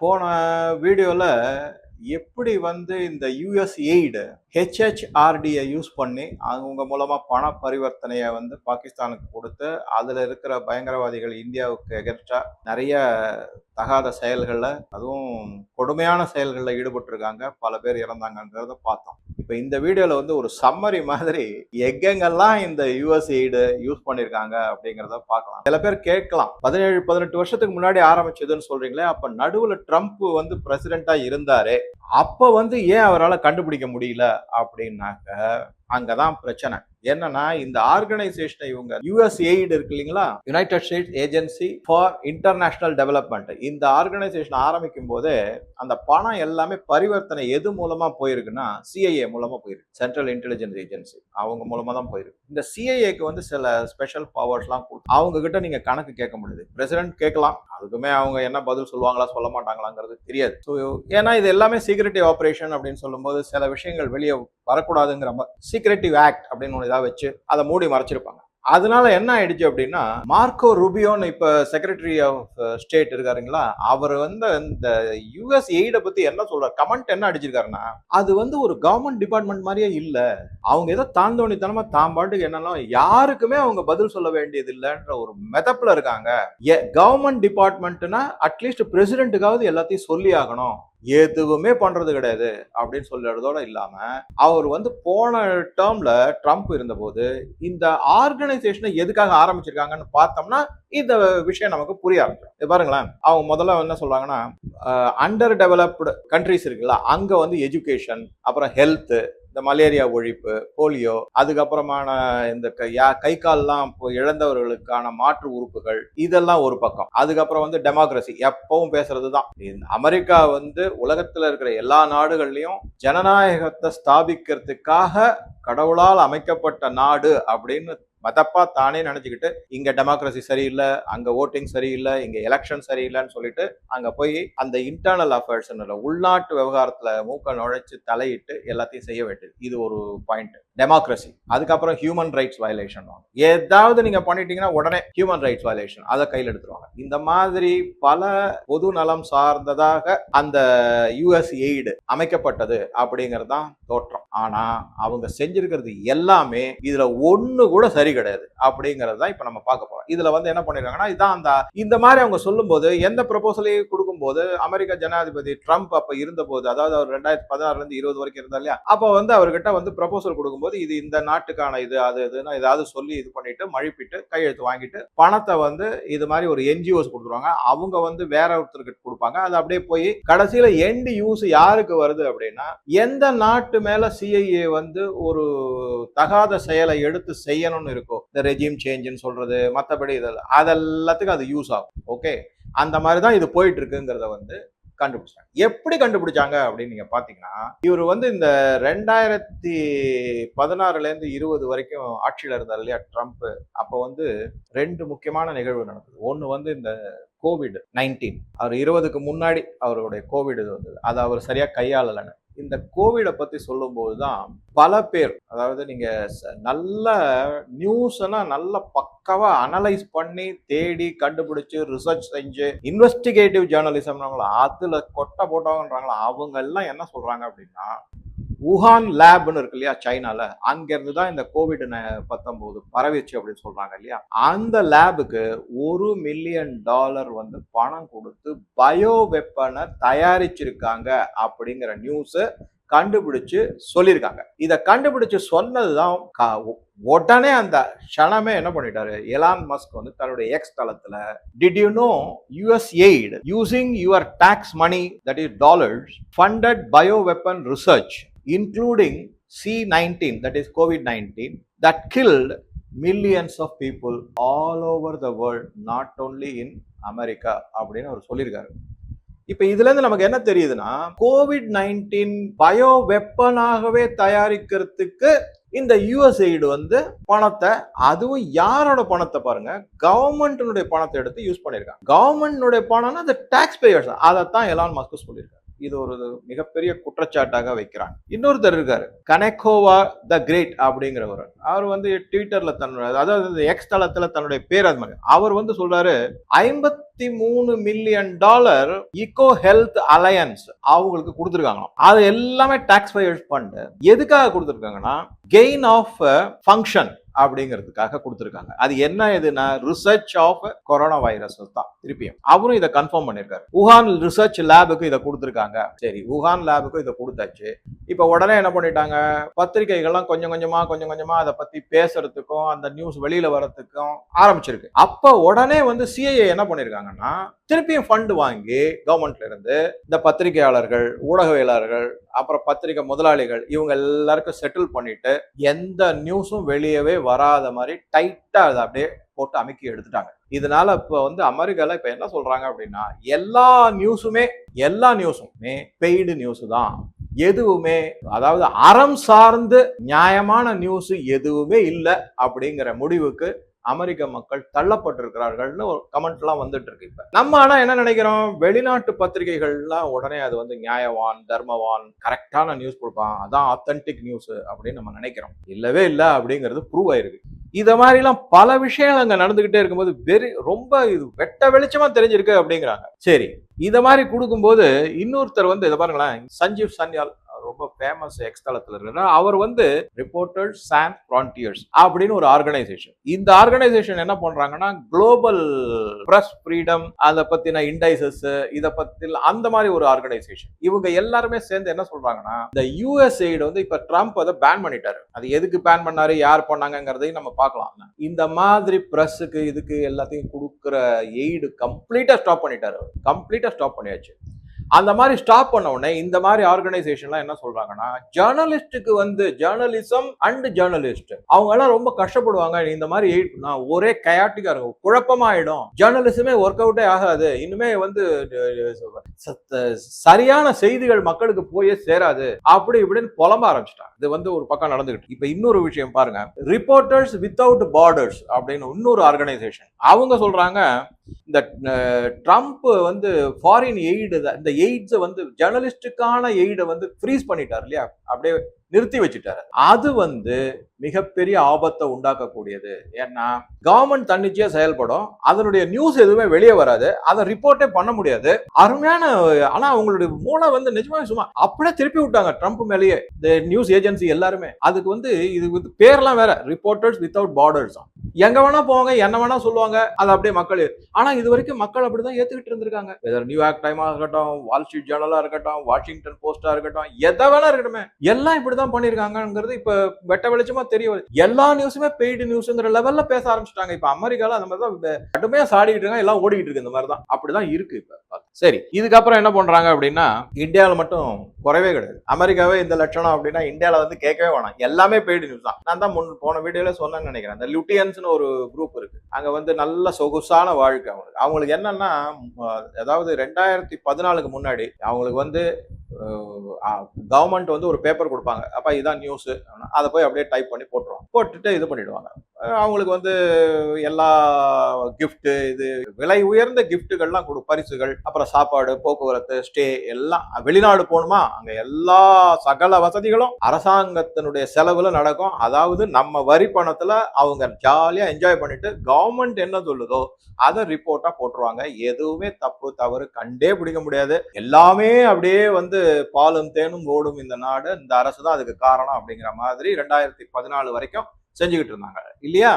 போன வீடியோவில் எப்படி வந்து இந்த யூஎஸ் எய்டு ஹெச்ஹெச்ஆர்டியை யூஸ் பண்ணி அவங்க மூலமாக பண பரிவர்த்தனையை வந்து பாகிஸ்தானுக்கு கொடுத்து அதில் இருக்கிற பயங்கரவாதிகள் இந்தியாவுக்கு எகென்ஸ்டாக நிறைய தகாத செயல்களில் அதுவும் கொடுமையான செயல்களில் ஈடுபட்டிருக்காங்க. பல பேர் இறந்தாங்கன்றத பார்த்தோம். இப்போ இந்த வீடியோவில் வந்து ஒரு சம்மரி மாதிரி எங்கெங்கெல்லாம் இந்த யூஎஸ் எய்டு யூஸ் பண்ணியிருக்காங்க அப்படிங்கிறத பார்க்கலாம். சில பேர் கேட்கலாம். பதினேழு பதினெட்டு வருஷத்துக்கு முன்னாடி ஆரம்பிச்சதுன்னு சொல்கிறீங்களே அப்போ நடுவில் ட்ரம்ப் வந்து பிரசிடெண்ட்டாக இருந்தாரே அப்ப வந்து ஏன் அவரால் கண்டுபிடிக்க முடியல? அப்படின்னாக்க அங்கதான் பிரச்சனை. என்னன்னா இந்த ஆர்கனைசேஷனை இவங்க யூஎஸ் எய்டு இருக்கு இல்லைங்களா? United States Agency for International Development இந்த ஆர்கனைசேஷன் ஆரம்பிக்கும் போதே அந்த பணம் எல்லாமே பரிவர்த்தனை எது மூலமா போயிருக்குன்னா சிஐஏ மூலமா போயிருக்கு. சென்ட்ரல் இன்டெலிஜென்ஸ் ஏஜென்சி அவங்க மூலமா தான் போயிருக்கு. இந்த சிஐஏக்கு வந்து சில ஸ்பெஷல் பவர்ஸ்லாம் கொடுத்து அவங்க கிட்ட நீங்க கணக்கு கேட்க முடியுது. பிரசிடென்ட் கேட்கலாம். அதுக்குமே அவங்க என்ன பதில் சொல்லுவாங்களா சொல்ல மாட்டாங்களாங்கிறது தெரியாது. ஸோ ஏன்னா இது எல்லாமே சீக்ரெட்டிவ் ஆப்ரேஷன் அப்படின்னு சொல்லும்போது சில விஷயங்கள் வெளியே வரக்கூடாதுங்கிற சீக்ரெட்டிவ் ஆக்ட் அப்படின்னு ஒன்று ஏதாவது வச்சு அதை மூடி மறைச்சிருப்பாங்க. அதனால என்ன ஆயிடுச்சு அப்படின்னா மார்க்கோ ரூபியோன்னு இப்ப செக்ரட்டரி ஆஃப் ஸ்டேட் இருக்காருங்களா? அவர் வந்து இந்த யுஎஸ் எய்டை பத்தி என்ன சொல்றாரு? கமெண்ட் என்ன அடிச்சிருக்காருன்னா அது வந்து ஒரு கவர்மெண்ட் டிபார்ட்மெண்ட் மாதிரியே இல்ல. அவங்க ஏதோ தாந்தோணித்தனமா தாம்பாட்டுக்கு பாட்டுக்கு யாருக்குமே அவங்க பதில் சொல்ல வேண்டியது இல்லைன்ற ஒரு மெதப்புல இருக்காங்க. கவர்மெண்ட் டிபார்ட்மெண்ட்னா அட்லீஸ்ட் பிரசிடென்ட்டுக்காவது எல்லாத்தையும் சொல்லி ஆகணும். எதுவுமே பண்றது கிடையாது அப்படின்னு சொல்றதோட இல்லாம அவர் வந்து போன டேர்ம்ல ட்ரம்ப் இருந்தபோது இந்த ஆர்கனைசேஷனை எதுக்காக ஆரம்பிச்சிருக்காங்கன்னு பார்த்தோம்னா இந்த விஷயம் நமக்கு புரிய ஆரம்பிச்சிடும். பாருங்களேன் அவங்க முதல்ல என்ன சொல்றாங்கன்னா அண்டர் டெவலப்டு கண்ட்ரிஸ் இருக்குல்ல அங்க வந்து எஜுகேஷன் அப்புறம் ஹெல்த் இந்த மலேரியா ஒழிப்பு போலியோ அதுக்கப்புறமான இந்த கை கால்லாம் இழந்தவர்களுக்கான மாற்று உறுப்புகள் இதெல்லாம் ஒரு பக்கம். அதுக்கப்புறம் வந்து டெமோக்ரஸி எப்பவும் பேசுறது தான் அமெரிக்கா வந்து உலகத்தில் இருக்கிற எல்லா நாடுகள்லையும் ஜனநாயகத்தை ஸ்தாபிக்கிறதுக்காக கடவுளால் அமைக்கப்பட்ட நாடு அப்படின்னு மதப்பா தானே நினைச்சுக்கிட்டு இங்க டெமோக்ரஸி சரியில்லை அங்க ஓட்டிங் சரியில்லை இங்க எலெக்ஷன் சரியில்லைன்னு சொல்லிட்டு அங்க போய் அந்த இன்டர்னல் அஃபேர்ஸ் உள்நாட்டு விவகாரத்துல மூக்க நுழைச்சு தலையிட்டு எல்லாத்தையும் செய்ய வேண்டியது. இது ஒரு பாயிண்ட் டெமோக்ரஸி அதுக்கப்புறம் ஹியூமன் ரைட்ஸ் வயலேஷன் ஏதாவது நீங்க பண்ணிட்டீங்கன்னா உடனே ஹியூமன் ரைட்ஸ் வயலேஷன் அதை கையில் எடுத்துருவாங்க. இந்த மாதிரி பல பொது நலம் சார்ந்ததாக அந்த யூஎஸ் எய்டு அமைக்கப்பட்டது அப்படிங்கிறது தான் தோற்றம். ஆனா அவங்க செஞ்சிருக்கிறது எல்லாமே இதுல ஒண்ணு கூட சரி கிடையாது. அப்படிங்கிறது தான் இப்ப நம்ம பார்க்க போறோம். இதுல வந்து என்ன பண்ணிருக்காங்கன்னா இதான் அந்த இந்த மாதிரி அவங்க சொல்லும்போது எந்த ப்ரொபோசலையும் கொடுக்கும்போது அமெரிக்க ஜனாதிபதி ட்ரம்ப் அப்ப இருந்த போது அதாவது அவர் ரெண்டாயிரத்தி பதினாறுல இருந்து இருபது வரைக்கும் இருந்தா இல்லையா? அப்ப வந்து அவர்கிட்ட வந்து ப்ரொபோசல் கொடுக்கும்போது இது இந்த நாட்டுக்கான இது அது இதுன்னு ஏதாவது சொல்லி இது பண்ணிட்டு மழிப்பிட்டு கையெழுத்து வாங்கிட்டு பணத்தை வந்து இது மாதிரி ஒரு என்ஜிஓஸ் கொடுத்துருவாங்க. அவங்க வந்து வேற ஒருத்தருக்கு கொடுப்பாங்க. அது அப்படியே போய் கடைசியில எண்டு யூஸ் யாருக்கு வருது அப்படின்னா எந்த நாட்டு மேல சிஐஏ வந்து ஒரு தகாத செயலை எடுத்து செய்யணும்னு இருக்கோ இந்த ரெஜிம் சேஞ்சுன்னு சொல்றது மற்றபடி இதெல்லாம் அதெல்லாத்துக்கும் அது யூஸ் ஆகும். ஓகே அந்த மாதிரி தான் இது போயிட்டு இருக்குங்கிறத வந்து கண்டுபிடிச்சாங்க. எப்படி கண்டுபிடிச்சாங்க அப்படின்னு நீங்க பாத்தீங்கன்னா இவர் வந்து இந்த ரெண்டாயிரத்தி பதினாறுல இருந்து இருபது வரைக்கும் ஆட்சியில் இருந்தார் இல்லையா ட்ரம்ப். அப்போ வந்து ரெண்டு முக்கியமான நிகழ்வு நடந்தது. ஒன்று வந்து இந்த கோவிட் நைன்டீன் அவர் இருபதுக்கு முன்னாடி அவருடைய கோவிட் இது வந்தது. அதை அவர் சரியா கையாளலைன்னு. இந்த கோவிடை பற்றி சொல்லும்போது தான் பல பேர் அதாவது நீங்கள் நல்ல நியூஸ்னா நல்ல பக்கவாக அனலைஸ் பண்ணி தேடி கண்டுபிடிச்சு ரிசர்ச் செஞ்சு இன்வெஸ்டிகேட்டிவ் ஜேர்னலிசம்னாங்களா அதில் கொட்டை போட்டவங்கன்றாங்களா அவங்க எல்லாம் என்ன சொல்கிறாங்க அப்படின்னா வுஹான் லேப்னு இருக்கு இல்லையா சைனால அங்க இருந்து தான் இந்த கோவிட் பத்தொன்பது பரவிச்சு அப்படின்னு சொல்றாங்க இல்லையா? அந்த லேபுக்கு ஒரு மில்லியன் டாலர் வந்து பணம் கொடுத்து பயோ வெப்பனை தயாரிச்சிருக்காங்க அப்படிங்கிற நியூஸ் கண்டுபிடிச்சு சொல்லியிருக்காங்க. இதை கண்டுபிடிச்சு சொன்னதுதான் உடனே அந்த க்ஷணமே என்ன பண்ணிட்டாரு? எலான் மஸ்க் வந்து தன்னுடைய எக்ஸ் தளத்துல did you know US aid using your tax money that is dollars funded bio weapon research including C nineteen that is COVID nineteen that killed millions of people all over the world not only in America அப்படின்னு அவர் சொல்லியிருக்காரு. இப்ப இதுல இருந்து நமக்கு என்ன தெரியுதுன்னா Covid nineteen bio வெப்பனாகவே தயாரிக்கிறதுக்கு இந்த யூஎஸ்ஐடு வந்து பணத்தை அதுவும் யாரோட பணத்தை பாருங்க கவர்மெண்ட்னுடைய பணத்தை எடுத்து யூஸ் பண்ணியிருக்காங்க. கவர்மெண்ட்னுடைய பணம்னா அந்த டாக்ஸ் பேயர்ஸ் அதைத்தான் எலான் மஸ்க் சொல்லியிருக்காரு. இது ஒரு மிகப்பெரிய குற்றச்சாட்டாக வைக்கிறாங்க இன்னொருத்தர் இருக்காரு. கனெக்கோவா த கிரேட் அப்படிங்கிறவர். அவர் வந்து ட்விட்டர்ல தன்னுடைய அதாவது எக்ஸ் தளத்துல தன்னுடைய பேர் அது மாதிரி. அவர் வந்து சொல்றாரு ஐம்பத்தி மூணு million dollar Eco Health Alliance அவங்களுக்கு கொடுத்துருக்காங்க அது எல்லாமே டாக்ஸ் ஃபைல் ஃபண்ட் எதுக்காக கொடுத்துருக்காங்கன்னா கெயின் ஆஃப் ஃபங்க்ஷன் uh, அப்படிங்கிறதுக்காக கொடுத்துருக்காங்க. அது என்ன எதுனா ரிசர்ச் ஆஃப் கொரோனா வைரஸ் தான். திருப்பியும் அவரும் இதை கன்ஃபார்ம் பண்ணியிருக்காரு. உஹான் ரிசர்ச் லேபுக்கு இதை கொடுத்துருக்காங்க. சரி உஹான் லேபுக்கு இதை கொடுத்தாச்சு. இப்போ உடனே என்ன பண்ணிட்டாங்க? பத்திரிகைகள்லாம் கொஞ்சம் கொஞ்சமா கொஞ்சம் கொஞ்சமா அதை பத்தி பேசுறதுக்கும் அந்த நியூஸ் வெளியில வரத்துக்கும் ஆரம்பிச்சிருக்கு. அப்ப உடனே வந்து சிஐஏ என்ன பண்ணிருக்காங்கன்னா திருப்பியும் ஃபண்ட் வாங்கி கவர்மெண்ட்ல இருந்து இந்த பத்திரிகையாளர்கள் ஊடகவியலாளர்கள் அப்புறம் பத்திரிகை முதலாளிகள் இவங்க எல்லாருக்கும் செட்டில் பண்ணிட்டு எந்த நியூஸும் வெளியவே வராத மாதிரி டைட்டா அதை அப்படியே போட்டு அமுக்கி எடுத்துட்டாங்க. இதனால இப்ப வந்து அமெரிக்கால இப்ப என்ன சொல்றாங்க அப்படின்னா எல்லா நியூஸுமே எல்லா நியூஸுமே பெய்டு நியூஸ் தான். எதுவுமே அதாவது அறம் சார்ந்து நியாயமான நியூஸ் எதுவுமே இல்லை அப்படிங்கிற முடிவுக்கு அமெரிக்க மக்கள் தள்ளப்பட்டிருக்கிறார்கள்னு ஒரு கமெண்ட்லாம் வந்துட்டு இருக்கு இப்ப. நம்ம ஆனா என்ன நினைக்கிறோம்? வெளிநாட்டு பத்திரிகைகள்லாம் உடனே அது வந்து நியாயவான் தர்மவான் கரெக்டான நியூஸ் கொடுப்பான். அதான் ஆத்தென்டிக் நியூஸ் அப்படின்னு நம்ம நினைக்கிறோம். இல்லவே இல்லை அப்படிங்கிறது ப்ரூவ் ஆயிருக்கு. இத மாதிரிலாம் பல விஷயங்கள் அங்க நடந்துகிட்டே இருக்கும்போது வெறி ரொம்ப இது வெட்ட வெளிச்சமா தெரிஞ்சிருக்கு அப்படிங்கிறாங்க. சரி இத மாதிரி கொடுக்கும்போது இன்னொருத்தர் வந்து இதை பாருங்களேன் சஞ்சீவ் சன்யால் ரொம்ப ஃபேமஸ் எக்ஸ் தளத்துல இருக்கிறார் அவர் வந்து ரிப்போர்ட்டர்ஸ் சான் ஃப்ரான்டியர்ஸ் அப்படின்னு ஒரு ஆர்கனைசேஷன் இந்த ஆர்கனைசேஷன் என்ன பண்றாங்கன்னா குளோபல் பிரஸ் ஃப்ரீடம் அதை பத்தின இண்டைசஸ் இதை பத்தி அந்த மாதிரி ஒரு ஆர்கனைசேஷன் இவங்க எல்லாருமே சேர்ந்து என்ன சொல்றாங்கன்னா இந்த யூஎஸ்ஐடு வந்து இப்ப ட்ரம்ப் அதை பேன் பண்ணிட்டாரு. அது எதுக்கு பேன் பண்ணாரு யார் பண்ணாங்கங்கிறதையும் நம்ம பார்க்கலாம். இந்த மாதிரி பிரஸ்ஸுக்கு இதுக்கு எல்லாத்தையும் கொடுக்குற எய்டு கம்ப்ளீட்டா ஸ்டாப் பண்ணிட்டாரு கம்ப்ளீட்டா ஸ்டாப் பண்ணியாச்சு. அந்த மாதிரி ஸ்டாப் பண்ண உடனே இந்த மாதிரி ஆர்கனைசேஷன்லாம் என்ன சொல்றாங்கன்னா ஜேர்னலிஸ்டுக்கு வந்து ஜேர்னலிசம் அண்ட் ஜேர்னலிஸ்ட் அவங்க எல்லாம் ரொம்ப கஷ்டப்படுவாங்க. இந்த மாதிரி எயிட் பண்ணா ஒரே கயாட்டிக்கா இருக்கும். குழப்பமாயிடும் ஜேர்னலிசமே ஒர்க் அவுட்டே ஆகாது. இன்னுமே வந்து சரியான செய்திகள் மக்களுக்கு போயே சேராது. அப்படி இப்படின்னு புலம்ப ஆரம்பிச்சிட்டாங்க. இது வந்து ஒரு பக்கம் நடந்துகிட்டு. இப்ப இன்னொரு விஷயம் பாருங்க. ரிப்போர்ட்டர்ஸ் வித்தவுட் பார்டர்ஸ் அப்படின்னு இன்னொரு ஆர்கனைசேஷன் அவங்க சொல்றாங்க இந்த ட்ரம்ப் வந்து ஃபாரின் எய்டு இந்த எய்ட்ஸை வந்து ஜேர்னலிஸ்டுக்கான எய்டை வந்து ஃப்ரீஸ் பண்ணிட்டார் இல்லையா? அப்படியே நிறுத்தி வச்சுட்டாரு. அது வந்து மிகப்பெரிய ஆபத்தை உண்டாக்கக்கூடியது. ஏன்னா கவர்மெண்ட் தன்னிச்சையா செயல்படும். அதனுடைய நியூஸ் எதுவுமே வெளியே வராது. அதை ரிப்போர்ட்டே பண்ண முடியாது. அருமையான ஆனா அவங்களுடைய மூளை வந்து நிஜமாவே சும்மா அப்படியே திருப்பி விட்டாங்க ட்ரம்ப் மேலேயே. இந்த நியூஸ் ஏஜென்சி எல்லாருமே. அதுக்கு வந்து இது வந்து பேர்லாம் வேற. ரிப்போர்ட்டர்ஸ் வித்தவுட் பார்டர்ஸ் எங்க வேணா போவாங்க என்ன வேணா சொல்லுவாங்க. அது அப்படியே மக்கள் ஆனா இது வரைக்கும் மக்கள் அப்படிதான் ஏத்துக்கிட்டு இருந்திருக்காங்க. வெதர் நியூயார்க் டைமா இருக்கட்டும் வால் ஸ்ட்ரீட் ஜேர்னலா இருக்கட்டும் வாஷிங்டன் போஸ்டா இருக்கட்டும் எதை வேணா இருக்கட்டும். எல்லாம் இப்படி தான் பண்ணிருக்காங்கிறது இப்ப வெட்ட வெளிச்சமா தெரிய வருது. எல்லா நியூஸுமே பெய்டு நியூஸ்ங்கிற லெவல்ல பேச ஆரம்பிச்சிட்டாங்க. இப்ப அமெரிக்கால அந்த மாதிரி தான் கடுமையா சாடிட்டு இருக்காங்க. எல்லாம் ஓடிக்கிட்டு இருக்கு. இந்த மாதிரி தான் அப்படிதான் இருக்கு இப்ப. சரி இதுக்கப்புறம் என்ன பண்றாங்க அப்படின்னா இந்தியாவில் மட்டும் குறைவே கிடையாது. அமெரிக்காவே இந்த லட்சணம் அப்படின்னா இந்தியாவில் வந்து கேட்கவே வேணாம். எல்லாமே பெய்டு நியூஸ் தான். நான் தான் முன் போன வீடியோல சொன்னேன்னு நினைக்கிறேன். இந்த லுட்டியன்ஸ்னு ஒரு குரூப் இருக்கு. அங்க வந்து நல்ல சொகுசான வாழ்க்கை அவங்களுக்கு. அவங்களுக்கு என்னன்னா ஏதாவது அதாவது ரெண்டாயிரத்தி பதினாலுக்கு முன்னாடி அவங்களுக்கு வந்து கவர்மெண்ட் வந்து ஒரு பேப்பர் கொடுப்பாங்க. அப்ப இதான் நியூஸ் அதை போய் அப்படியே டைப் பண்ணி போட்டுருவாங்க. போட்டுட்டு இது பண்ணிடுவாங்க. அவங்களுக்கு வந்து எல்லா கிஃப்ட்டு இது விலை உயர்ந்த கிஃப்ட்டுகள்லாம் கொடு பரிசுகள் அப்புறம் சாப்பாடு போக்குவரத்து ஸ்டே எல்லாம் வெளிநாடு போகணுமா? அங்கே எல்லா சகல வசதிகளும் அரசாங்கத்தினுடைய செலவில் நடக்கும். அதாவது நம்ம வரி பணத்தில் அவங்க ஜாலியாக என்ஜாய் பண்ணிட்டு கவர்மெண்ட் என்ன சொல்லுதோ அதை ரிப்போர்ட்டாக போட்டுருவாங்க. எதுவுமே தப்பு தவறு கண்டே பிடிக்க முடியாது. எல்லாமே அப்படியே வந்து பாலும் தேனும் ஓடும் இந்த நாடு. இந்த அரசு தான் அதுக்கு காரணம் அப்படிங்கிற மாதிரி ரெண்டாயிரத்தி பதினாலு வரைக்கும் செஞ்சுக்கிட்டு இருந்தாங்க. இல்லையா?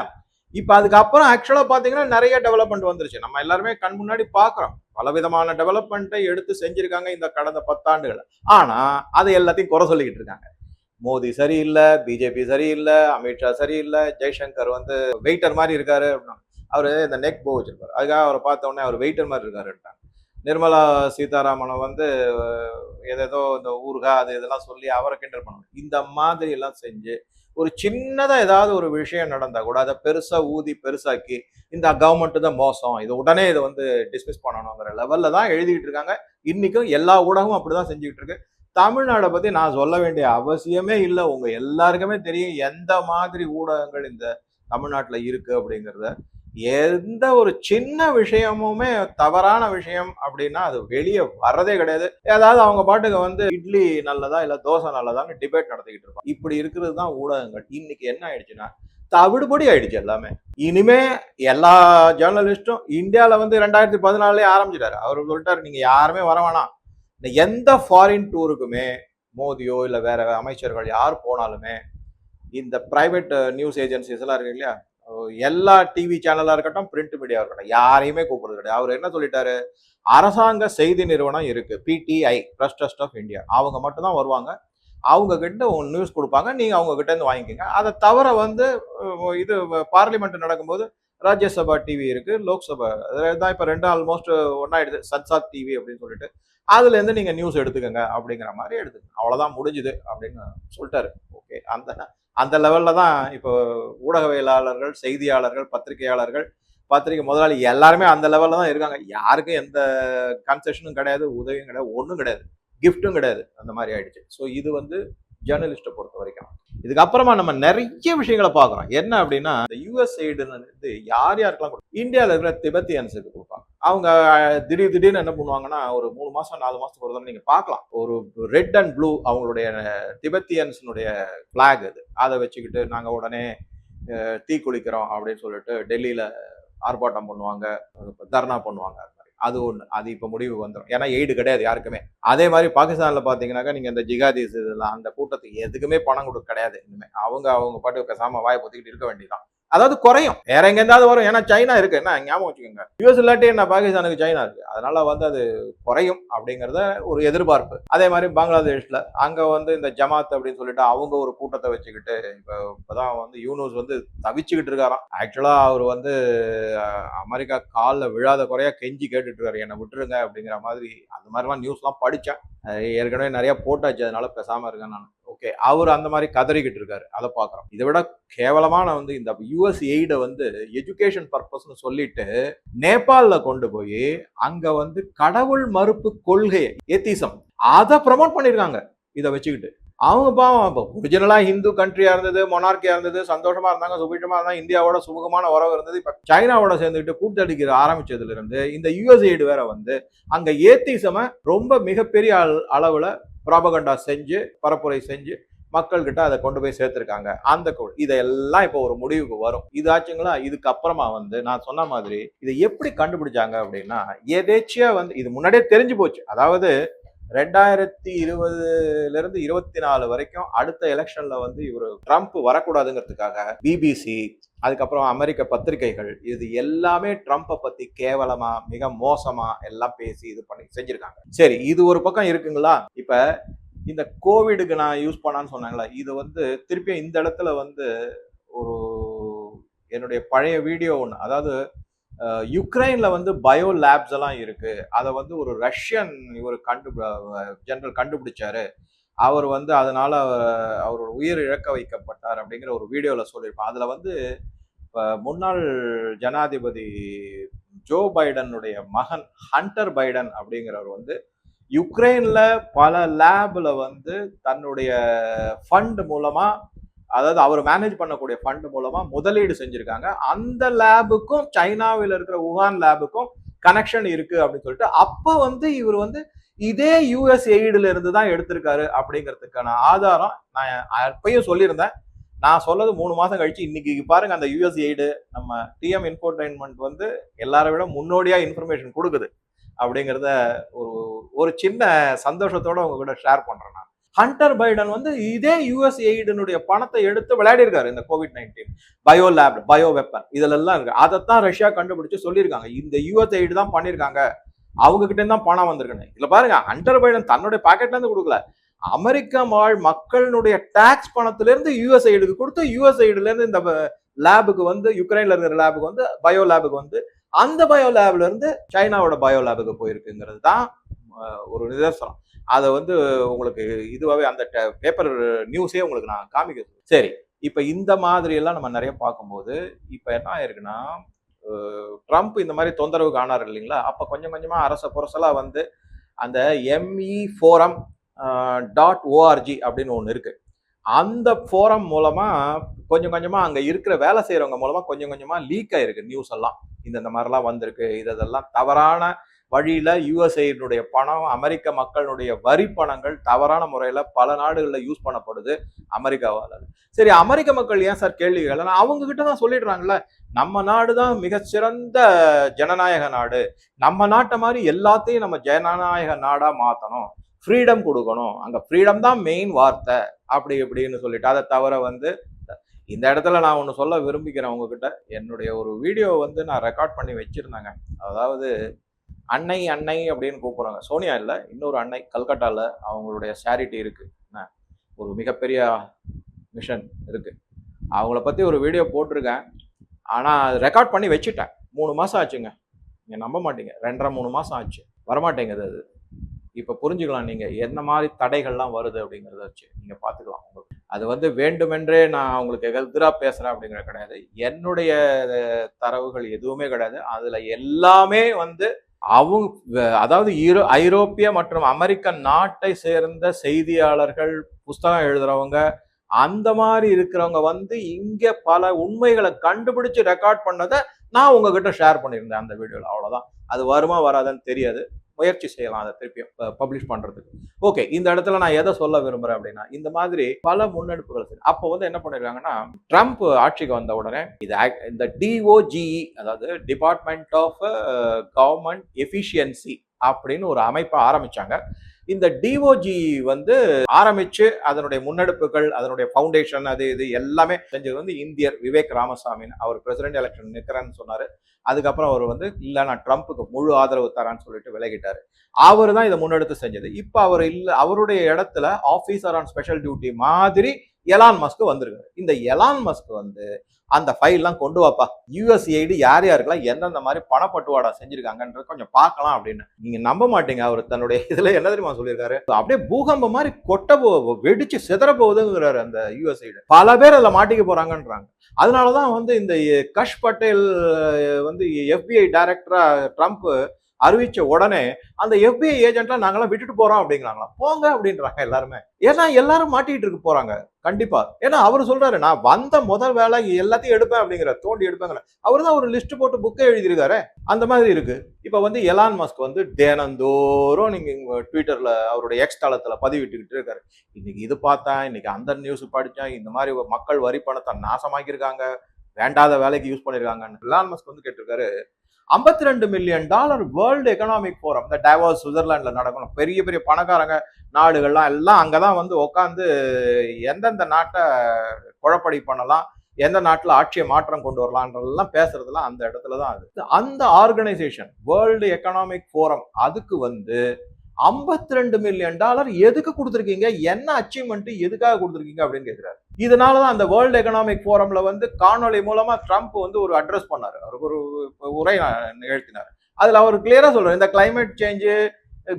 இப்போ அதுக்கப்புறம் ஆக்சுவலா பார்த்தீங்கன்னா நிறைய டெவலப்மெண்ட் வந்துருச்சு. நம்ம எல்லாருமே கண் முன்னாடி பார்க்குறோம் பலவிதமான டெவலப்மெண்ட்டை எடுத்து செஞ்சுருக்காங்க இந்த கடந்த பத்தாண்டுகள் ஆனால் அதை எல்லாத்தையும் குறை சொல்லிக்கிட்டு இருக்காங்க. மோடி சரியில்லை பிஜேபி சரியில்லை அமித்ஷா சரியில்லை ஜெய்சங்கர் வந்து வெயிட்டர் மாதிரி இருக்காரு அப்படின்னா அவர் இந்த நெக் போ வச்சிருக்காரு அதுக்காக அவரை பார்த்த உடனே அவர் வெயிட்டர் மாதிரி இருக்காருன்ட்டாங்க நிர்மலா சீதாராமனை வந்து ஏதேதோ இந்த ஊருகா அது இதெல்லாம் சொல்லி அவரை கிண்டல் பண்ணணும் இந்த மாதிரி எல்லாம் செஞ்சு ஒரு சின்னதாக ஏதாவது ஒரு விஷயம் நடந்தால் கூட அதை பெருசாக ஊதி பெருசாக்கி இந்த கவர்மெண்ட் தான் மோசம் இது உடனே இதை வந்து டிஸ்மிஸ் பண்ணணுங்கிற லெவல்ல தான் எழுதிக்கிட்டு இருக்காங்க. இன்னைக்கும் எல்லா ஊடகமும் அப்படிதான் செஞ்சுக்கிட்டு இருக்கு. தமிழ்நாடை பற்றி நான் சொல்ல வேண்டிய அவசியமே இல்லை. உங்க எல்லாருக்குமே தெரியும் எந்த மாதிரி ஊடகங்கள் இந்த தமிழ்நாட்டுல இருக்கு அப்படிங்கிறத. எந்த ஒரு சின்ன விஷயமுமே தவறான விஷயம் அப்படின்னா அது வெளியே வர்றதே கிடையாது. ஏதாவது அவங்க பாட்டுக்கு வந்து இட்லி நல்லதா இல்ல தோசை நல்லதான்னு டிபேட் நடத்திக்கிட்டு இருப்பாங்க. இப்படி இருக்கிறது தான் ஊடகங்கள். இன்னைக்கு என்ன ஆயிடுச்சுன்னா தவிடுபடி ஆயிடுச்சு எல்லாமே. இனிமே எல்லா ஜேர்னலிஸ்டும் இந்தியாவில் வந்து ரெண்டாயிரத்தி பதினாலே ஆரம்பிச்சிட்டாரு. அவர் சொல்லிட்டாரு நீங்க யாருமே வர வேணாம். எந்த ஃபாரின் டூருக்குமே மோதியோ இல்ல வேற அமைச்சர்கள் யார் போனாலுமே இந்த பிரைவேட் நியூஸ் ஏஜென்சிஸ் எல்லாம் இருக்கு இல்லையா எல்லா டிவி சேனலாக இருக்கட்டும் பிரிண்ட் மீடியா இருக்கட்டும் யாரையுமே கூப்பிடுறது கிடையாது. அவர் என்ன சொல்லிட்டாரு? அரசாங்க செய்தி நிறுவனம் இருக்கு PTI Press Trust of India அவங்க மட்டும்தான் வருவாங்க. அவங்க கிட்ட நியூஸ் கொடுப்பாங்க. நீங்க அவங்க கிட்ட இருந்து வாங்கிக்கோங்க. அதை தவிர வந்து இது பார்லிமெண்ட் நடக்கும்போது ராஜ்யசபா டிவி இருக்கு லோக்சபா. தான் இப்போ ரெண்டு ஆல்மோஸ்ட் ஒன்னாயிடுது சத்சாத் டிவி அப்படின்னு சொல்லிட்டு. அதுல இருந்து நீங்க நியூஸ் எடுத்துக்கோங்க அப்படிங்கிற மாதிரி எடுத்துக்கோங்க. அவ்வளவுதான் முடிஞ்சுது அப்படின்னு சொல்லிட்டாரு. ஓகே அந்த அந்த லெவலில் தான் இப்போ ஊடகவியலாளர்கள் செய்தியாளர்கள் பத்திரிகையாளர்கள் பத்திரிகை முதலாளி எல்லாருமே அந்த லெவலில் தான் இருக்காங்க. யாருக்கும் எந்த கன்செஷனும் கிடையாது உதவியும் கிடையாது ஒன்றும் கிடையாது. கிஃப்ட்டும் கிடையாது. அந்த மாதிரி ஆயிடுச்சு. ஸோ இது வந்து ஜேர்னலிஸ்ட்டை பொறுத்த வரைக்கும். இதுக்கப்புறமா நம்ம நிறைய விஷயங்களை பார்க்குறோம். என்ன அப்படின்னா இந்த யூஎஸ் வந்து யார் யாருக்கெல்லாம் கொடுப்பாங்க இந்தியாவில் இருக்கிற திபெத்தியன்ஸுக்கு கொடுப்பாங்க. அவங்க திடீர் திடீர்னு என்ன பண்ணுவாங்கன்னா ஒரு மூணு மாசம் நாலு மாசத்துக்கு ஒரு தடவை நீங்க பார்க்கலாம். ஒரு ரெட் அண்ட் ப்ளூ அவங்களுடைய திபெத்தியன்ஸினுடைய பிளாக் அது. அதை வச்சுக்கிட்டு நாங்க உடனே தீ குளிக்கிறோம் அப்படின்னு சொல்லிட்டு டெல்லியில ஆர்ப்பாட்டம் பண்ணுவாங்க. தர்ணா பண்ணுவாங்க. அது மாதிரி. அது ஒண்ணு. அது இப்ப முடிவு வந்துடும் ஏன்னா எய்டு கிடையாது யாருக்குமே. அதே மாதிரி பாகிஸ்தான்ல பாத்தீங்கன்னாக்கா நீங்க இந்த ஜிகாதிஸ் இதெல்லாம் அந்த கூட்டத்துக்கு எதுக்குமே பணம் கொடுக்க கிடையாது. இனிமே. அவங்க அவங்க பாட்டு சாம வாயை பொத்திக்கிட்டு இருக்க வேண்டியதான் அதாவது குறையும். வேற எங்க இருந்தாவது வரும். ஏன்னா சைனா இருக்கு. என்ன ஞாபகம் வச்சுக்கோங்க. யூஎஸ் இல்லாட்டி என்ன பாகிஸ்தானுக்கு சைனா இருக்கு. அதனால வந்து அது குறையும் அப்படிங்கறத ஒரு எதிர்பார்ப்பு. அதே மாதிரி பங்களாதேஷ்ல அங்க வந்து இந்த ஜமாத் அப்படின்னு சொல்லிட்டு அவங்க ஒரு கூட்டத்தை வச்சுக்கிட்டு இப்போ இப்பதான் வந்து யூனூஸ் வந்து தவிச்சுக்கிட்டு இருக்காராம். ஆக்சுவலா அவர் வந்து அமெரிக்கா காலில் விழாத குறையா கெஞ்சி கேட்டுட்டு இருக்காரு. என்னை விட்டுருங்க அப்படிங்கிற மாதிரி அந்த மாதிரிலாம் நியூஸ்லாம் படிச்சேன். ஏற்கனவே நிறைய போட்டாச்சு. அதனால பேசாம இருக்கேன் நான். ஓகே அவர் அந்த மாதிரி கதறிக்கிட்டு இருக்காரு. அதை பார்க்குறோம். இதை விட கேவலமான வந்து இந்த யூஎஸ் எய்டை வந்து எஜுகேஷன் பர்பஸ்னு சொல்லிட்டு நேபாளில் கொண்டு போய் அங்க வந்து கடவுள் மறுப்பு கொள்கையை ஏத்திசம் அதை ப்ரமோட் பண்ணியிருக்காங்க. இதை வச்சுக்கிட்டு. அவங்க பாவம். இப்போ ஒரிஜினலாக ஹிந்து கண்ட்ரியாக இருந்தது மொனார்கியாக இருந்தது சந்தோஷமாக இருந்தாங்க சுபீஷமாக இருந்தாங்க இந்தியாவோட சுமூகமான உறவு இருந்தது. இப்போ சைனாவோட சேர்ந்துக்கிட்டு கூட்டடிக்கிற ஆரம்பித்ததுலேருந்து இந்த யுஎஸ் வேற வந்து அங்கே ஏத்திசமை ரொம்ப மிகப்பெரிய அளவில் அளவுல ப்ராபகண்டா செஞ்சு பரப்புரை செஞ்சு மக்கள்கிட்ட அதை கொண்டு போய் சேர்த்துருக்காங்க. அந்த கொ- இதெல்லாம் இப்போ ஒரு முடிவுக்கு வரும். இதாச்சுங்களா ஆச்சுங்களா? இதுக்கப்புறமா வந்து நான் சொன்ன மாதிரி இதை எப்படி கண்டுபிடிச்சாங்க அப்படின்னா எதேச்சியா வந்து இது முன்னாடியே தெரிஞ்சு போச்சு. அதாவது ரெண்டாயிரத்தி இருபதுல இருந்து இருபத்தி நாலு வரைக்கும் அடுத்த எலெக்ஷன்ல வந்து இவர் ட்ரம்ப் வரக்கூடாதுங்கிறதுக்காக பிபிசி அதுக்கப்புறம் அமெரிக்க பத்திரிகைகள் இது எல்லாமே ட்ரம்ப்பை பத்தி கேவலமா மிக மோசமா எல்லாம் பேசி இது பண்ணி செஞ்சிருக்காங்க. சரி இது ஒரு பக்கம் இருக்குங்களா? இப்ப இந்த கோவிடுக்கு நான் யூஸ் பண்ணான்னு சொன்னாங்களா இது வந்து திருப்பியும் இந்த இடத்துல வந்து ஒரு என்னுடைய பழைய வீடியோ ஒன்று அதாவது யுக்ரைன்ல வந்து பயோ லேப்ஸ் எல்லாம் இருக்கு. அதை வந்து ஒரு ரஷ்யன் இவர் கண்டு ஜெனரல் கண்டுபிடிச்சாரு. அவர் வந்து அதனால அவரோட உயிர் இழக்க வைக்கப்பட்டார் அப்படிங்கிற ஒரு வீடியோவில் சொல்லியிருப்பான் அதில் வந்து முன்னாள் ஜனாதிபதி ஜோ பைடனுடைய மகன் ஹண்டர் பைடன் அப்படிங்கிறவர் வந்து யுக்ரைனில் பல லேபில் வந்து தன்னுடைய ஃபண்ட் மூலமாக அதாவது அவர் மேனேஜ் பண்ணக்கூடிய ஃபண்ட் மூலமா முதலீடு செஞ்சிருக்காங்க. அந்த லேபுக்கும் சைனாவில் இருக்கிற உகான் லேபுக்கும் கனெக்ஷன் இருக்கு அப்படின்னு சொல்லிட்டு அப்ப வந்து இவர் வந்து இதே யூஎஸ் எய்டுல இருந்து தான் எடுத்திருக்காரு அப்படிங்கிறதுக்கான ஆதாரம் நான் அப்பயும் சொல்லியிருந்தேன். நான் சொல்லது மூணு மாசம் கழிச்சு இன்னைக்கு பாருங்க அந்த யூஎஸ் எய்டு நம்ம டிஎம் இன்ஃபோர்டைன்மெண்ட் வந்து எல்லாரை விட முன்னோடியா இன்ஃபர்மேஷன் கொடுக்குது அப்படிங்கிறத ஒரு ஒரு சின்ன சந்தோஷத்தோட உங்க கூட ஷேர் பண்றேன் நான். ஹண்டர் பைடன் வந்து இதே யூஎஸ் எய்டனுடைய பணத்தை எடுத்து விளையாடி இருக்காரு இந்த COVID nineteen bio lab bio weapon இதுல எல்லாம் இருக்கு. அதைத்தான் ரஷ்யா கண்டுபிடிச்சு சொல்லியிருக்காங்க. இந்த யூஎஸ் எய்டு தான் பண்ணியிருக்காங்க. அவங்க கிட்ட தான் பணம் வந்திருக்குன்னு. இதுல பாருங்க ஹண்டர் பைடன் தன்னுடைய பாக்கெட்ல இருந்து கொடுக்கல. அமெரிக்க வாழ் மக்களுடைய டாக்ஸ் பணத்துல இருந்து எய்டுக்கு கொடுத்து யுஎஸ் எய்டுல இருந்து இந்த லேபுக்கு வந்து யுக்ரைன்ல இருக்கிற லேபுக்கு வந்து பயோ லேபுக்கு வந்து அந்த பயோ லேப்ல இருந்து சைனாவோட பயோ லேபுக்கு போயிருக்குங்கிறது தான் ஒரு நிதர்சனம். அதை வந்து உங்களுக்கு இதுவாகவே அந்த பேப்பர் நியூஸே உங்களுக்கு நான் காமிக்க சரி இப்போ இந்த மாதிரியெல்லாம் நம்ம நிறைய பார்க்கும்போது இப்போ என்ன ஆயிருக்குன்னா ட்ரம்ப் இந்த மாதிரி தொந்தரவு காணாரு இல்லைங்களா? அப்போ கொஞ்சம் கொஞ்சமாக அரச புரசலா வந்து அந்த எம்இ ஃபோரம் டாட் ஓஆர்ஜி அப்படின்னு ஒன்று இருக்குது அந்த ஃபோரம் மூலமாக கொஞ்சம் கொஞ்சமாக அங்கே இருக்கிற வேலை செய்கிறவங்க மூலமாக கொஞ்சம் கொஞ்சமாக லீக் ஆயிருக்கு நியூஸ் எல்லாம். இந்த இந்த மாதிரிலாம் வந்திருக்கு இதெல்லாம் தவறான வழியில் யுஎஸ்ஐனுடைய பணம் அமெரிக்க மக்களுடைய வரி பணங்கள் தவறான முறையில் பல நாடுகளில் யூஸ் பண்ணப்படுது அமெரிக்காவால். சரி அமெரிக்க மக்கள் ஏன் சார் கேள்வி கேட்கல அவங்க கிட்ட தான் சொல்லிடுறாங்கல்ல நம்ம நாடு தான் மிகச்சிறந்த ஜனநாயக நாடு. நம்ம நாட்டை மாதிரி எல்லாத்தையும் நம்ம ஜனநாயக நாடாக மாற்றணும் ஃப்ரீடம் கொடுக்கணும். அங்கே ஃப்ரீடம் தான் மெயின் வார்த்தை. அப்படி இப்படின்னு சொல்லிட்டு அதை தவிர வந்து இந்த இடத்துல நான் ஒன்று சொல்ல விரும்பிக்கிறேன் உங்ககிட்ட. என்னுடைய ஒரு வீடியோ வந்து நான் ரெக்கார்ட் பண்ணி வச்சுருந்தேங்க. அதாவது அன்னை அன்னை அப்படின்னு கூப்பிட்றாங்க. சோனியா இல்லை இன்னொரு அன்னை கல்கட்டாவில் அவங்களுடைய சேரிட்டி இருக்குது என்ன? ஒரு மிகப்பெரிய மிஷன் இருக்குது அவங்கள பற்றி ஒரு வீடியோ போட்டிருக்கேன். ஆனால் ரெக்கார்ட் பண்ணி வச்சுட்டேன். மூணு மாதம் ஆச்சுங்க. நீங்கள் நம்ப மாட்டீங்க. ரெண்டரை மூணு மாதம் ஆச்சு. வரமாட்டேங்குது அது. இப்போ புரிஞ்சுக்கலாம் நீங்கள் என்ன மாதிரி தடைகள்லாம் வருது அப்படிங்கிறத வச்சு நீங்கள் பார்த்துக்கலாம் உங்களுக்கு அது வந்து வேண்டுமென்றே நான் உங்களுக்கு எதிராக பேசுகிறேன் அப்படிங்கிற கிடையாது. என்னுடைய தரவுகள் எதுவுமே கிடையாது. அதில் எல்லாமே வந்து அவங்க அதாவது ஈரோ ஐரோப்பிய மற்றும் அமெரிக்க நாட்டை சேர்ந்த செய்தியாளர்கள் புஸ்தகம் எழுதுறவங்க அந்த மாதிரி இருக்கிறவங்க வந்து இங்க பல உண்மைகளை கண்டுபிடிச்சு ரெக்கார்ட் பண்ணதை நான் உங்ககிட்ட ஷேர் பண்ணியிருந்தேன் அந்த வீடியோவில் அவ்வளோதான் அது வருமா வராதுன்னு தெரியாது. முயற்சி செய்யலாம் அதை திருப்பியும் பப்ளிஷ் பண்றதுக்கு. ஓகே இந்த இடத்துல நான் எதை சொல்ல விரும்புறேன் அப்படின்னா இந்த மாதிரி பல முன்னெடுப்புகள் அப்போ வந்து என்ன பண்ணிருக்காங்கன்னா ட்ரம்ப் ஆட்சிக்கு வந்த உடனே இது இந்த டிஓஜிஇ அதாவது டிபார்ட்மெண்ட் ஆஃப் கவர்மெண்ட் எஃபிஷியன்சி அப்படின்னு ஒரு அமைப்பை ஆரம்பிச்சாங்க. இந்த டிஓஜி வந்து ஆரம்பிச்சு அதனுடைய முன்னெடுப்புகள் அதனுடைய ஃபவுண்டேஷன் அது இது எல்லாமே செஞ்சது வந்து இந்தியர் விவேக் ராமசாமி அவர் பிரசிடென்ட் எலெக்ஷன் நிற்கிறேன்னு சொன்னாரு. அதுக்கப்புறம் அவர் வந்து இல்லை நான் ட்ரம்ப்புக்கு முழு ஆதரவு தரேன்னு சொல்லிட்டு விலகிட்டார். அவர் தான் இதை முன்னெடுத்து செஞ்சது. இப்போ அவர் இல்லை அவருடைய இடத்துல ஆஃபீஸர் ஆன் ஸ்பெஷல் டியூட்டி மாதிரி எலான் மஸ்க் வந்திருக்காரு. இந்த எலான் மஸ்க் வந்து அந்த ஃபைல்லாம் கொண்டு வாப்பா. யூஎஸ்ஏடி யார் யாருக்கெல்லாம் எந்தெந்த மாதிரி பணப்பட்டுவாடா செஞ்சிருக்காங்கன்றது கொஞ்சம் பார்க்கலாம் அப்படின்னு. நீங்க நம்ப மாட்டீங்க அவர் தன்னுடைய இதுல என்ன தெரியுமா சொல்லியிருக்காரு? அப்படியே பூகம்பம் மாதிரி கொட்ட போ வெடிச்சு சிதற போகுதுங்கிறாரு அந்த யூஎஸ்ஐடி பல பேர் அதில் மாட்டிக்க போறாங்கன்றாங்க. அதனால தான் வந்து இந்த கஷ் பட்டேல் வந்து எஃபிஐ டைரக்டராக ட்ரம்ப் அறிவிச்ச உடனே அந்த எஃபிஐ ஏஜென்ட்லாம் நாங்களாம் விட்டுட்டு போறோம் அப்படிங்கிறாங்களா? போங்க அப்படின்றாங்க எல்லாருமே. ஏன்னா எல்லாரும் மாட்டிட்டு இருக்க போறாங்க. கண்டிப்பா. ஏன்னா அவர் சொல்றாரு நான் வந்த முதல் வேலை எல்லாத்தையும் எடுப்பேன் அப்படிங்கிற தோண்டி எடுப்பேங்கிற அவர் தான் ஒரு லிஸ்ட் போட்டு புக்கை எழுதியிருக்காரு. அந்த மாதிரி இருக்கு. இப்ப வந்து எலான் மஸ்க் வந்து தினந்தோறும் நீங்க ட்விட்டர்ல அவருடைய எக்ஸ் தளத்துல பதிவிட்டுக்கிட்டு இருக்காரு. இன்னைக்கு இது பார்த்தேன் இன்னைக்கு அந்த நியூஸ் படிச்சேன் இந்த மாதிரி மக்கள் வரி பணத்தை நாசமாக்கியிருக்காங்க வேண்டாத வேலைக்கு யூஸ் பண்ணிருக்காங்கன்னு எலான் மஸ்க் வந்து கேட்டிருக்காரு ஐம்பத்தி ரெண்டு million dollar World Economic Forum இந்த டைவர்ஸ் சுவிட்சர்லாண்டில் நடக்கணும். பெரிய பெரிய பணக்காரங்க நாடுகள்லாம் எல்லாம் அங்கே தான் வந்து உட்காந்து எந்தெந்த நாட்டை குழப்படி பண்ணலாம் எந்த நாட்டில் ஆட்சியை மாற்றம் கொண்டு வரலான்றதெல்லாம் பேசுறதுலாம் அந்த இடத்துல தான் அது. அந்த ஆர்கனைசேஷன் வேர்ல்டு எக்கனாமிக் ஃபோரம் அதுக்கு வந்து 52 ரெண்டு மில்லியன் டாலர் எதுக்கு கொடுத்துருக்கீங்க? என்ன அச்சீவ்மெண்ட் எதுக்காக கொடுத்துருக்கீங்க அப்படின்னு கேட்கிறாரு. இதனாலதான் அந்த வேர்ல்டு எக்கனாமிக் ஃபோரம்ல வந்து காணொலி மூலமா ட்ரம்ப் வந்து ஒரு அட்ரஸ் பண்ணார். அவருக்கு ஒரு உரை நிகழ்த்தினார். அதில் அவர் கிளியராக சொல்றாரு இந்த கிளைமேட் சேஞ்சு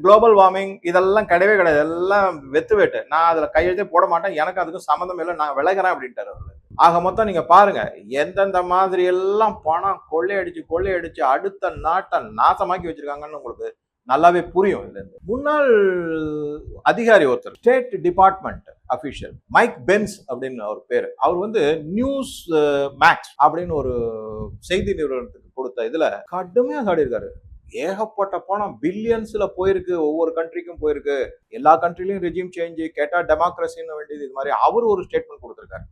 குளோபல் வார்மிங் இதெல்லாம் கிடையவே கிடையாது. எல்லாம் வெத்து வெட்டு. நான் அதில் கையெழுத்தே போட மாட்டேன். எனக்கு அதுக்கும் சம்மந்தம் இல்லை நான் விளைகிறேன் அப்படின்ட்டார் அவரு. ஆக மொத்தம் நீங்கள் பாருங்க எந்தெந்த மாதிரி எல்லாம் பணம் கொள்ளையடிச்சு கொள்ளையடிச்சு அடுத்த நாட்டை நாசமாக்கி வச்சிருக்காங்கன்னு உங்களுக்கு நல்லாவே புரியும் இதுல இருந்து முன்னாள் அதிகாரி ஒருத்தர் State Department official Mike Benz அப்படின்னு அவர் பேர். அவர் வந்து நியூஸ் மேக்ஸ் அப்படின்னு ஒரு செய்தி நிறுவனத்துக்கு கொடுத்த இதுல கடுமையாக சாடியிருக்காரு. ஏகப்பட்ட பணம் பில்லியன்ஸ்ல போயிருக்கு ஒவ்வொரு கண்ட்ரிக்கும் போயிருக்கு. எல்லா கண்ட்ரிலையும் ரெஜிம் சேஞ்ச் கேட்டா டெமோக்ரஸின்னு வேண்டியது இது மாதிரி அவர் ஒரு ஸ்டேட்மெண்ட் கொடுத்துருக்காரு.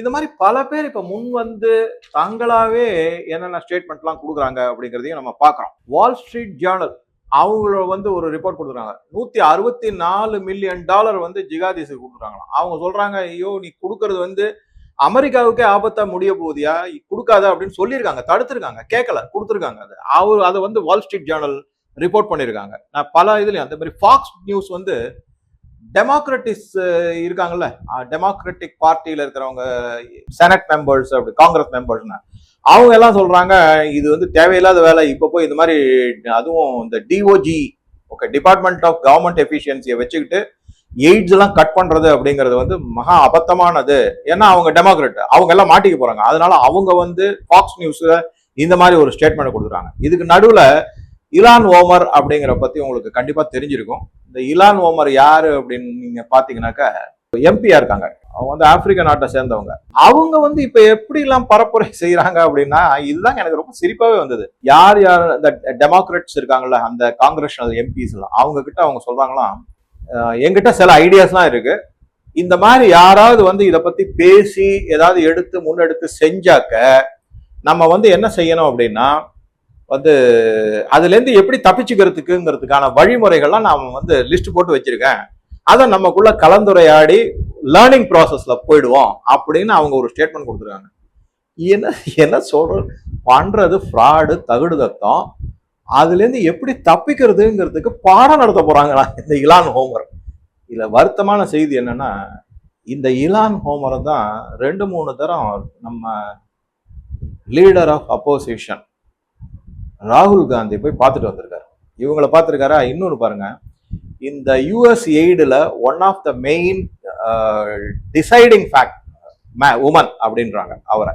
இந்த மாதிரி பல பேர் இப்ப முன் வந்து தங்களாவே என்னென்ன ஸ்டேட்மெண்ட்லாம் கொடுக்குறாங்க அப்படிங்கிறதையும் நம்ம பார்க்குறோம். வால் ஸ்ட்ரீட் ஜேர்னல் அவங்கள வந்து ஒரு ரிப்போர்ட் கொடுத்துருக்காங்க நூத்தி அறுபத்தி நாலு மில்லியன் டாலர் வந்து ஜிகாதிஸுக்கு கொடுக்குறாங்களாம். அவங்க சொல்றாங்க ஐயோ நீ கொடுக்கறது வந்து அமெரிக்காவுக்கே ஆபத்தா முடிய போகுதியா? கொடுக்காத அப்படின்னு சொல்லியிருக்காங்க. தடுத்திருக்காங்க. கேட்கல. கொடுத்துருக்காங்க அது. அவர் அதை வந்து வால் ஸ்ட்ரீட் ஜேர்னல் ரிப்போர்ட் பண்ணியிருக்காங்க. நான் பல இதுலையும் அந்த மாதிரி ஃபாக்ஸ் நியூஸ் வந்து டெமோக்ரட்டிஸ் இருக்காங்கல்ல. டெமோக்ராட்டிக் பார்ட்டியில் இருக்கிறவங்க செனட் மெம்பர்ஸ் அப்படி காங்கிரஸ் மெம்பர்ஸ்னா அவங்க எல்லாம் சொல்றாங்க இது வந்து தேவையில்லாத வேலை. இப்போ போய் இந்த மாதிரி அதுவும் இந்த DOG okay department of government எஃபிஷியன்சியை வச்சுக்கிட்டு எய்ட்ஸ் எல்லாம் கட் பண்றது அப்படிங்கிறது வந்து மகா அபத்தமானது. ஏன்னா அவங்க டெமோக்ரட் அவங்க எல்லாம் மாட்டிக்க போறாங்க. அதனால அவங்க வந்து ஃபாக்ஸ் நியூஸ்ல இந்த மாதிரி ஒரு ஸ்டேட்மெண்ட் கொடுக்குறாங்க. இதுக்கு நடுவில் இலான் ஓமர் அப்படிங்கிற பத்தி உங்களுக்கு கண்டிப்பா தெரிஞ்சிருக்கும். இந்த இலான் ஓமர் யாரு அப்படின்னு நீங்க பாத்தீங்கன்னாக்க எம்பியா இருக்காங்க. அவங்க வந்து ஆப்பிரிக்க நாட்டை சேர்ந்தவங்க. அவங்க வந்து இப்ப எப்படி எல்லாம் பரப்புரை செய்யறாங்க அப்படின்னா இதுதான் எனக்கு ரொம்ப சிரிப்பாவே வந்தது. யார் யார் இந்த டெமோக்ராட்ஸ் இருக்காங்கல்ல அந்த காங்கிரஷனல் எம்பிஸ் எல்லாம் அவங்க கிட்ட அவங்க சொல்றாங்களாம் எங்கிட்ட என்கிட்ட சில ஐடியாஸ்லாம் இருக்கு. இந்த மாதிரி யாராவது வந்து இதை பத்தி பேசி ஏதாவது எடுத்து முன்னெடுத்து செஞ்சாக்க நம்ம வந்து என்ன செய்யணும் அப்படின்னா வந்து அதுலேருந்து எப்படி தப்பிச்சுக்கிறதுக்குங்கிறதுக்கான வழிமுறைகள்லாம் நான் வந்து லிஸ்ட் போட்டு வச்சிருக்கேன். அதை நமக்குள்ள கலந்துரையாடி லேர்னிங் ப்ராசஸ்ல போயிடுவோம் அப்படின்னு அவங்க ஒரு ஸ்டேட்மெண்ட் கொடுத்துருக்காங்க. என்ன என்ன சொல்ற பண்றது ஃப்ராடு தகுடு தத்தம். அதுலேருந்து எப்படி தப்பிக்கிறதுங்கிறதுக்கு பாடம் நடத்த போறாங்களா இந்த இலான் ஹோமர். இதுல வருத்தமான செய்தி என்னன்னா இந்த இலான் ஹோமரை தான் ரெண்டு மூணு தரம் நம்ம லீடர் ஆஃப் அப்போசிஷன் ராகுல் காந்தி போய் பார்த்துட்டு வந்திருக்காரு. இவங்கள பார்த்துருக்காரா? இன்னொன்று பாருங்க. இந்த US எய்டில் one of the main deciding fact woman அப்படின்றாங்க அவரை.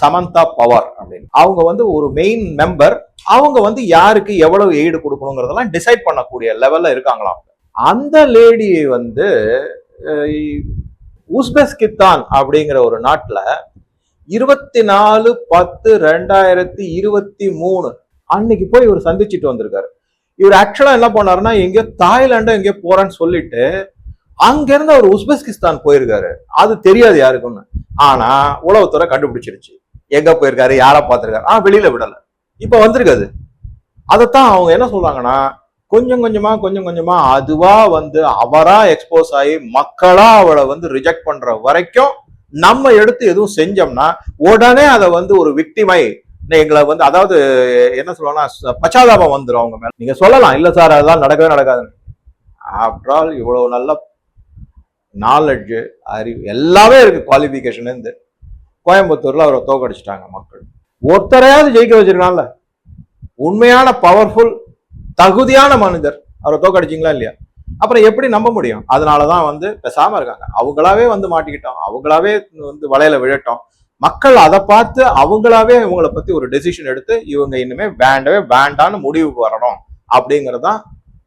சமந்தா பவர் அப்படின்னு. அவங்க வந்து ஒரு மெயின் மெம்பர் அவங்க வந்து யாருக்கு எவ்வளவு எய்டு கொடுக்கணுங்கிறதெல்லாம் டிசைட் பண்ணக்கூடிய லெவல்ல இருக்காங்களாம் அவங்க. அந்த லேடியை வந்து உஸ்பெஸ்கித்தான் அப்படிங்கிற ஒரு நாட்டில் இருபத்தி நாலு பத்து ரெண்டாயிரத்தி இருபத்தி மூணு அன்னைக்கு போய் இவர் சந்திச்சுட்டு வந்திருக்காரு. இவர் ஆக்சுவலா என்ன பண்ணாருன்னா எங்கேயோ தாய்லாண்டோ எங்கேயோ போறேன்னு சொல்லிட்டு அங்கிருந்து அவர் உஸ்பெஸ்கிஸ்தான் போயிருக்காரு. அது தெரியாது யாருக்குன்னு. ஆனா உளவுத்துறை கண்டுபிடிச்சிருச்சு. எங்க போயிருக்காரு யாரை பார்த்திருக்காரு? ஆ வெளியில விடல. இப்ப வந்திருக்காது. அதைத்தான் அவங்க என்ன சொல்றாங்கன்னா கொஞ்சம் கொஞ்சமா கொஞ்சம் கொஞ்சமா அதுவா வந்து அவரா எக்ஸ்போஸ் ஆகி மக்களா அவளை வந்து ரிஜெக்ட் பண்ற வரைக்கும் நம்ம எடுத்து எதுவும் செஞ்சோம்னா உடனே அதை வந்து ஒரு விக்டிமை எங்களை வந்து அதாவது என்ன சொல்லுவாங்கன்னா பச்சாதாபம் வந்துடும் அவங்க மேலே. நீங்க சொல்லலாம் இல்லை சார் அதெல்லாம் நடக்கவே நடக்காதுன்னு. ஆஃப்டர் ஆல் நல்ல நாலெட்ஜு அறிவு எல்லாமே இருக்கு. குவாலிஃபிகேஷன் இருந்து. கோயம்புத்தூர்ல அவரை தோக்கடிச்சிட்டாங்க மக்கள். ஒருத்தரையாவது ஜெயிக்க வச்சிருக்கான்ல. உண்மையான பவர்ஃபுல் தகுதியான மனிதர். அவரை தோக்கடிச்சிங்களா இல்லையா? அப்புறம் எப்படி நம்ப முடியும்? அதனாலதான் வந்து பேசாமல் இருக்காங்க. அவங்களாவே வந்து மாட்டிக்கிட்டோம். அவங்களாவே வந்து வலையில விழட்டோம். மக்கள் அதை பார்த்து அவங்களாவே இவங்களை பத்தி ஒரு டெசிஷன் எடுத்து இவங்க இனிமே வேண்டவே வேண்டான்னு முடிவுக்கு வரணும் அப்படிங்கறதான்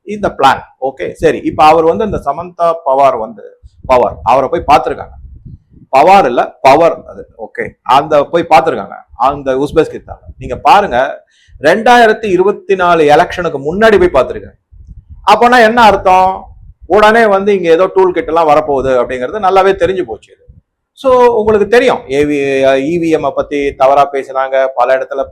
இந்த பிளான் ஓகே சரி. இப்ப அவர் வந்து இந்த சமந்தா பவார் வந்து பவர் அவரை போய் பார்த்திருக்காங்க. பவார் இல்ல பவர் அது. ஓகே அந்த போய் பார்த்திருக்காங்க. அந்த உஸ்பெஸ்கிஸ்தான். நீங்க பாருங்க ரெண்டாயிரத்தி இருபத்தி நாலு எலெக்ஷனுக்கு முன்னாடி போய் பார்த்திருக்காங்க அப்போனா என்ன அர்த்தம்? உடனே வந்து இங்க ஏதோ டூல் கிட் எல்லாம் வரப்போகுது அப்படிங்கிறது நல்லாவே தெரிஞ்சு போச்சு ஸோ உங்களுக்கு தெரியும். ஏவி இவிஎம் பத்தி தவறா பேசுனாங்க. பல இடத்துல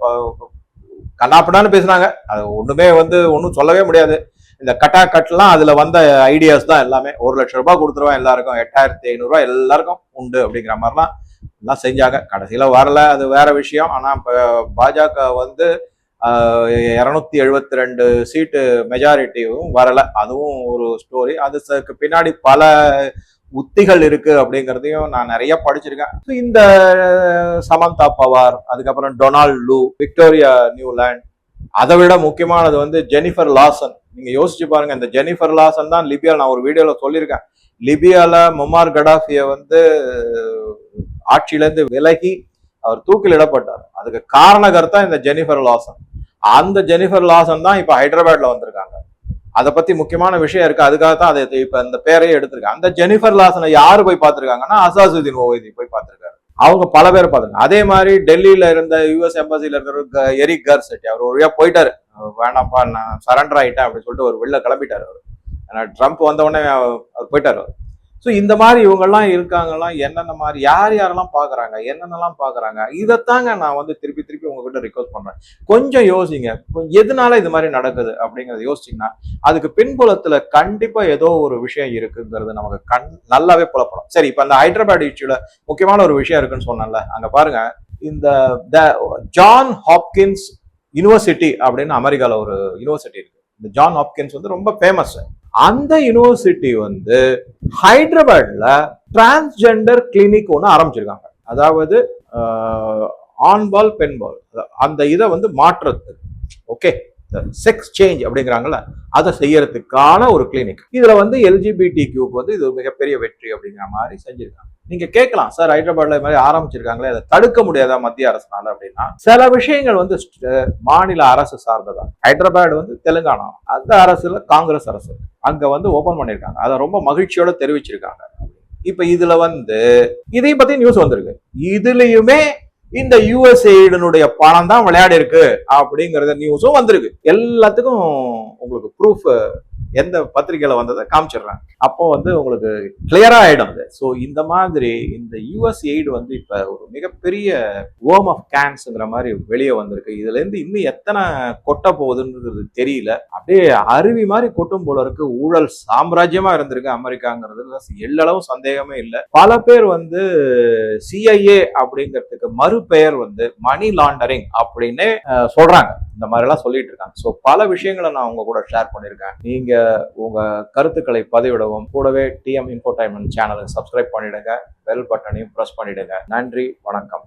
கண்ணாப்படான்னு பேசினாங்க. பேசுனாங்க அது ஒண்ணுமே வந்து ஒன்றும் சொல்லவே முடியாது. இந்த கட்டா கட்லாம் அதுல வந்த ஐடியாஸ் தான் எல்லாமே. ஒரு லட்சம் ரூபாய் கொடுத்துருவோம் எல்லாருக்கும். எட்டாயிரத்தி ஐநூறுரூவா எல்லாருக்கும் உண்டு அப்படிங்கிற மாதிரிலாம் எல்லாம் செஞ்சாங்க. கடைசியில வரல. அது வேற விஷயம். ஆனா இப்போ பாஜக வந்து இரநூத்தி எழுபத்தி ரெண்டு சீட்டு மெஜாரிட்டியும் வரல. அதுவும் ஒரு ஸ்டோரி அதுக்கு பின்னாடி பல உத்திகள் இருக்கு அப்படிங்கிறதையும் நான் நிறைய படிச்சிருக்கேன். இந்த சமந்தா பவார் அதுக்கப்புறம் டொனால்ட் லூ விக்டோரியா நியூலாண்ட் அதை விட முக்கியமானது வந்து ஜெனிஃபர் லாசன். நீங்க யோசிச்சு பாருங்க இந்த ஜெனிஃபர் லாசன் தான் லிபியா நான் ஒரு வீடியோல சொல்லியிருக்கேன். லிபியால முமார் கடாஃபிய வந்து ஆட்சியிலேருந்து விலகி அவர் தூக்கிலிடப்பட்டார் அதுக்கு காரணகர்த்தா இந்த ஜெனிஃபர் லாசன். அந்த ஜெனிஃபர் லாசன் தான் இப்ப ஹைதராபாத்ல வந்திருக்காங்க. அதை பத்தி முக்கியமான விஷயம் இருக்கு. அதுக்காக தான் அதை இப்ப இந்த பேரையே எடுத்திருக்காங்க. அந்த ஜெனிஃபர் லாசனை யாரு போய் பார்த்திருக்காங்கன்னா அசாசுதீன் ஓவைதி போய் பார்த்திருக்காரு. அவங்க பல பேர் பார்த்துருக்காங்க. அதே மாதிரி டெல்லியில இருந்த யுஎஸ் எம்பசில இருக்கிற க- கார் செட்டி அவர் வழியா போயிட்டாரு. அவர் வேணாம்ப்பா நான் சரண்டர் ஆயிட்டேன் அப்படின்னு சொல்லிட்டு ஒரு வெளில கிளம்பிட்டாரு அவர். ஏன்னா ட்ரம்ப் வந்த உடனே அவர் போயிட்டாரு அவர். ஸோ இந்த மாதிரி இவங்கெல்லாம் இருக்காங்கலாம் என்னென்ன மாதிரி யார் யாரெல்லாம் பார்க்குறாங்க என்னென்னலாம் பார்க்குறாங்க இதைத்தாங்க நான் வந்து திருப்பி திருப்பி உங்ககிட்ட ரிக்வஸ்ட் பண்ணுறேன் கொஞ்சம் யோசிங்க. எதனால இது மாதிரி நடக்குது அப்படிங்கிறத யோசிச்சீங்கன்னா அதுக்கு பின்புலத்தில் கண்டிப்பாக ஏதோ ஒரு விஷயம் இருக்குங்கிறது நமக்கு கண் நல்லாவே புலப்படும். சரி இப்போ அந்த ஹைதராபாத் இஷ்யூவில் முக்கியமான ஒரு விஷயம் இருக்குன்னு சொன்னேன்ல அங்கே பாருங்க. இந்த த ஜான் ஹாப்கின்ஸ் யூனிவர்சிட்டி அப்படின்னு அமெரிக்காவில் ஒரு யூனிவர்சிட்டி இருக்குது இந்த ஜான் ஹாப்கின்ஸ் வந்து ரொம்ப ஃபேமஸ் அந்த யூனிவர்சிட்டி வந்து ஹைதராபாத்ல டிரான்ஸ்ஜெண்டர் கிளினிக் ஒன்று ஆரம்பிச்சிருக்காங்க. அதாவது ஆண்பால் பெண்பால் அந்த இதை வந்து மாற்றுறது. ஓகே செக்ஸ் சேஞ்ச் அப்படிங்கிறாங்கல்ல அதை செய்யறதுக்கான ஒரு கிளினிக் இதுல வந்து எல்ஜிபிடி கியூக்கு வந்து இது மிகப்பெரிய வெற்றி அப்படிங்கிற மாதிரி செஞ்சிருக்காங்க. நீங்க கேட்கலாம் சார் ஹைதராபாத்ல மாதிரி ஆரம்பிச்சிருக்காங்களே அதை தடுக்க முடியாதா மத்திய அரசுனால அப்படின்னா சில விஷயங்கள் வந்து மாநில அரசு சார்ந்ததா. ஹைதராபாத் வந்து தெலுங்கானா அந்த அரசுல காங்கிரஸ் அரசு. அங்க வந்து ஓபன் பண்ணிருக்காங்க. அதை ரொம்ப மகிழ்ச்சியோட தெரிவிச்சிருக்காங்க. இப்ப இதுல வந்து இதையும் பத்தி நியூஸ் வந்திருக்கு. இதுலயுமே இந்த யூஎஸ்ஏடனுடைய பணம் தான் விளையாடி இருக்கு அப்படிங்கறத நியூஸும் வந்திருக்கு. எல்லாத்துக்கும் உங்களுக்கு ப்ரூஃப் எந்த பத்திரிகையில் வந்ததை காமிச்சிடுறாங்க அப்போ வந்து உங்களுக்கு கிளியரா ஆயிடும் அது. ஸோ இந்த மாதிரி இந்த யுஎஸ் எய்டு வந்து இப்ப ஒரு மிகப்பெரிய ஓம் ஆஃப் கேன்ஸ்ங்கிற மாதிரி வெளியே வந்திருக்கு. இதுல இருந்து இன்னும் எத்தனை கொட்ட போகுதுன்றது தெரியல. அப்படியே அருவி மாதிரி கொட்டும் போல இருக்கு. ஊழல் சாம்ராஜ்யமா இருந்திருக்கு அமெரிக்காங்கிறது எல்லளவும் சந்தேகமே இல்லை. பல பேர் வந்து சிஐஏ அப்படிங்கிறதுக்கு மறுபெயர் வந்து மணி லாண்டரிங் அப்படின்னு சொல்கிறாங்க சொல்றாங்க. இந்த மாதிரி எல்லாம் சொல்லிட்டு இருக்காங்க. ஸோ பல விஷயங்களை நான் உங்க கூட ஷேர் பண்ணியிருக்கேன். நீங்க உங்க கருத்துக்களை பதிவிடவும். கூடவே டிஎம் இன்ஃபோடைன்மெண்ட் சேனலை சப்ஸ்கிரைப் பண்ணிடுங்க. பெல் பட்டனையும் ப்ரெஸ் பண்ணிடுங்க. நன்றி வணக்கம்.